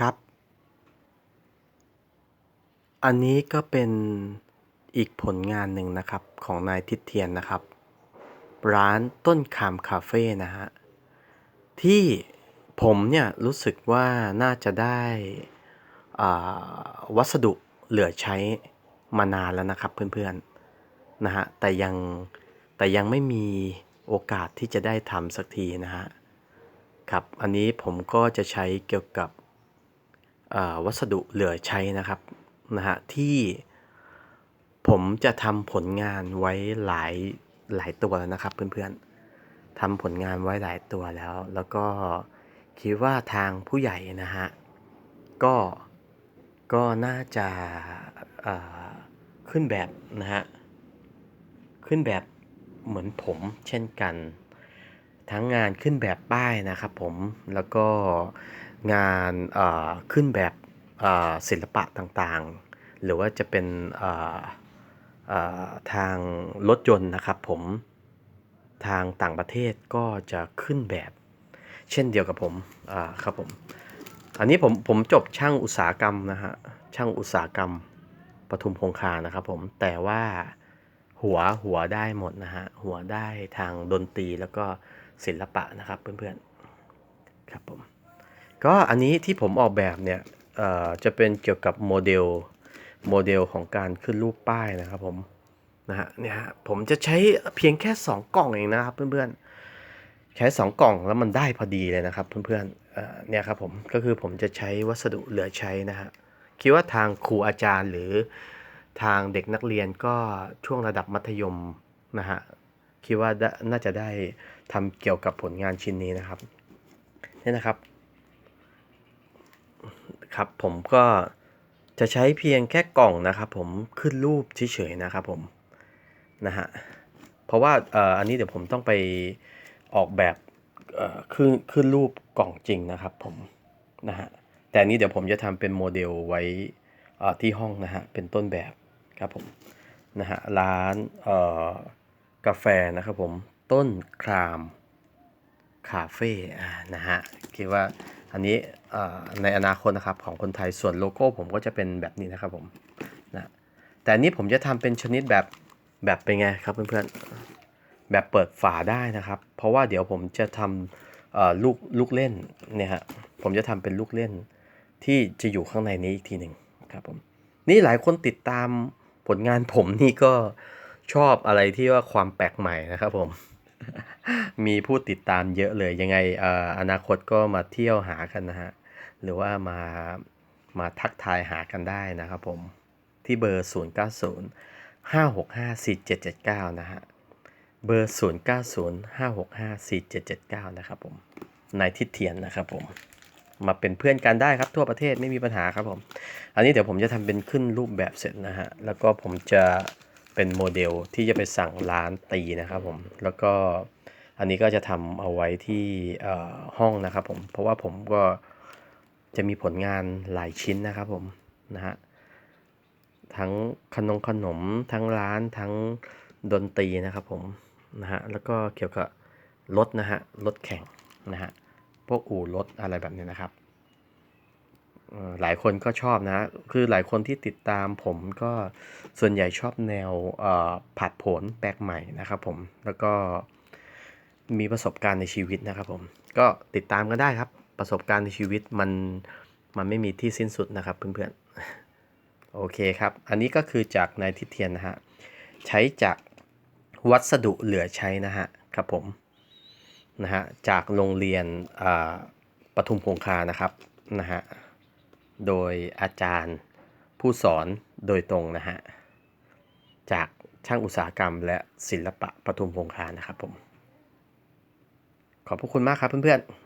ครับ อันนี้ก็เป็นอีกผลงานหนึ่งนะครับของนายทิดเทียนนะครับ ร้านต้นคามคาเฟ่นะฮะ ที่ผมเนี่ยรู้สึกว่าน่าจะได้วัสดุเหลือใช้มานานแล้วนะครับเพื่อนๆนะฮะแต่ยังแต่ยังไม่มีโอกาสที่จะได้ทำสักทีนะฮะครับอันนี้ผมก็จะใช้เกี่ยวกับ วัสดุเหลือใช้นะครับนะฮะที่ผมจะทำผลงานไว้หลายหลายตัวแล้วนะครับ เพื่อนๆทำผลงานไว้หลายตัวแล้ว แล้วก็คิดว่าทางผู้ใหญ่นะฮะก็ก็น่าจะขึ้นแบบนะฮะขึ้นแบบเหมือนผมเช่นกัน ทั้งงานขึ้นแบบป้ายนะครับผมแล้วก็ งานขึ้นแบบศิลปะต่างๆ หรือว่าจะเป็นทางรถยนต์นะครับผมทางต่างประเทศก็จะขึ้นแบบ เช่นเดียวกับผมครับผมอันนี้ผมผมจบช่างอุตสาหกรรมนะฮะช่างอุตสาหกรรมปทุมคงคานะครับผมแต่ว่าหัวหัวได้หมดนะฮะหัวได้ทางดนตรีแล้วก็ศิลปะนะครับเพื่อนๆครับผม ก็อันนี้ที่ผมออกแบบเนี่ยจะเป็นเกี่ยวกับโมเดลโมเดลของการขึ้นรูปป้ายนะครับผมนะฮะเนี่ยผมจะใช้เพียงแค่ 2 กล่องเองนะครับเพื่อนๆใช้ 2 กล่องแล้วมันได้พอดีเลยนะครับเพื่อนๆเนี่ยครับผมก็คือผมจะใช้วัสดุเหลือใช้นะฮะคิดว่าทางครูอาจารย์หรือทางเด็กนักเรียนก็ช่วงระดับมัธยมนะฮะคิดว่าน่าจะได้ทำเกี่ยวกับผลงานชิ้นนี้นะครับนี่นะครับ ครับ ผมก็จะใช้เพียงแค่กล่องนะครับ ผมขึ้นรูปเฉยๆนะครับผมนะฮะเพราะว่าเอ่ออันนี้เดี๋ยวผมต้องไปออกแบบขึ้นขึ้นรูปกล่องจริงนะครับ ผมนะฮะแต่อันนี้เดี๋ยวผมจะทำเป็นโมเดลไว้ที่ห้องนะฮะเป็นต้นแบบครับผมนะฮะร้านกาแฟนะครับผมต้นครามคาเฟ่นะฮะคิดว่า อันนี้ในอนาคตนะครับของคนไทยส่วนโลโก้ผมก็จะเป็นแบบนี้นะครับผมนะแต่อันนี้ผมจะทำเป็นชนิดแบบแบบเป็นไงครับเพื่อนๆแบบเปิดฝาได้นะครับ เพราะว่าเดี๋ยวผมจะทำลูกลูกเล่นเนี่ยฮะผมจะทำเป็นลูกเล่นที่จะอยู่ข้างในนี้อีกทีหนึ่งครับผมนี่หลายคนติดตามผลงานผมนี่ก็ชอบอะไรที่ว่าความแปลกใหม่นะครับผม มีผู้ติดตามเยอะเลย ยังไงอ่อนาคตก็มาเที่ยวหากันนะฮะ หรือว่ามามาทักทายหากันได้นะครับผม ที่เบอร์ 0 9 0 5 6 5 4 7 7 9 นะฮะ เบอร์ 0 9 0 5 6 5 4 7 7 9 นะครับผมนายทิดเทียนนะครับผม มาเป็นเพื่อนกันได้ครับทั่วประเทศไม่มีปัญหาครับผม อันนี้เดี๋ยวผมจะทำเป็นขึ้นรูปแบบเสร็จนะฮะ แล้วก็ผมจะเป็นโมเดลที่จะไปสั่งร้านตีนะครับผม แล้วก็ อันนี้ก็จะทำเอาไว้ที่ห้องนะครับผม เพราะว่าผมก็จะมีผลงานหลายชิ้นนะครับผมนะฮะทั้งขนมขนมทั้งร้านทั้งดนตรีนะครับผมนะฮะแล้วก็เกี่ยวกับรถนะฮะรถแข่งนะฮะพวกอู่รถอะไรแบบนี้นะครับอ่อหลายคนก็ชอบนะ คือหลายคนที่ติดตามผมก็ส่วนใหญ่ชอบแนวอ่อผัดผนแปลกใหม่นะครับผมแล้วก็ มีประสบการณ์ในชีวิตนะครับผม ก็ติดตามกันได้ครับ ประสบการณ์ในชีวิตมันมันไม่มีที่สิ้นสุดนะครับเพื่อนๆ โอเคครับ อันนี้ก็คือจากนายทิเทียนนะฮะ ใช้จากวัสดุเหลือใช้นะฮะครับผมนะฮะจากโรงเรียนปทุมคงคานะครับนะฮะโดยอาจารย์ผู้สอนโดยตรงนะฮะจากช่างอุตสาหกรรมและศิลปะปทุมคงคานะครับผม ขอบพระคุณมากครับเพื่อนๆ